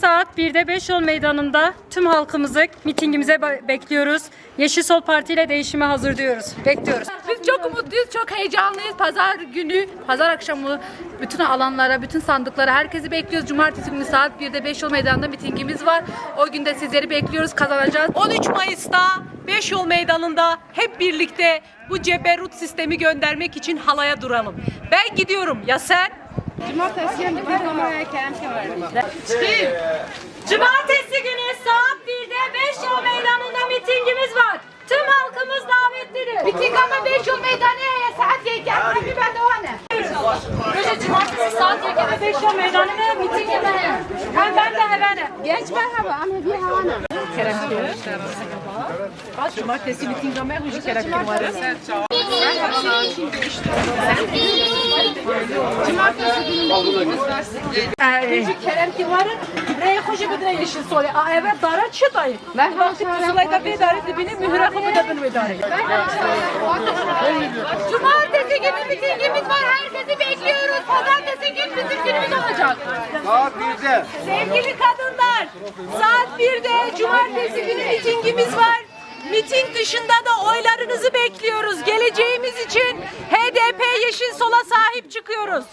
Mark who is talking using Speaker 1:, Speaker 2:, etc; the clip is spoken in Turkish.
Speaker 1: saat 1'de Beşyol Meydanı'nda tüm halkımızı mitingimize bekliyoruz. Yeşil Sol Parti ile değişime hazır diyoruz. Bekliyoruz.
Speaker 2: Biz çok umutluyuz, çok heyecanlıyız. Pazar günü, pazar akşamı bütün alanlara, bütün sandıklara herkesi bekliyoruz. Cumartesi günü saat 1'de Beşyol Meydanı'nda mitingimiz var. O gün de sizleri bekliyoruz, kazanacağız.
Speaker 3: 13 Mayıs'ta Beşyol Meydanı'nda hep birlikte bu ceberrut sistemi göndermek için halaya duralım. Ben gidiyorum. Ya sen?
Speaker 1: Cumartesi günü saat 1'de Beşyol Meydanı'nda mitingimiz var. Tüm halkımız davetlidir.
Speaker 2: Miting ama Beşyol Meydanı'ya saat gelken bir ben de o ana.
Speaker 1: Böyle cumartesi saat 2'de Beşyol Meydanı'nda miting yapalım. Hem ben de hemen.
Speaker 2: Geç merhaba ama bir havana.
Speaker 3: Cumartesi miting ama hoş kerem varız.
Speaker 2: Kerem varın, buraya hoş bir yeşil soru. Aa evet dara çıtay. Ben vakti pusulayda bir dara dibini mühüre kapı da benim idare. Cumartesi günü mitingimiz var. Herkesi bekliyoruz. Pazartesi gün bizim günümüz olacak.
Speaker 4: Saat 1'de.
Speaker 3: Sevgili kadınlar, saat 1'de cumartesi günü mitingimiz var. Miting dışında da oylarınızı bekliyoruz. Geleceğimiz için HDP Yeşil Sol'a sahip çıkıyoruz.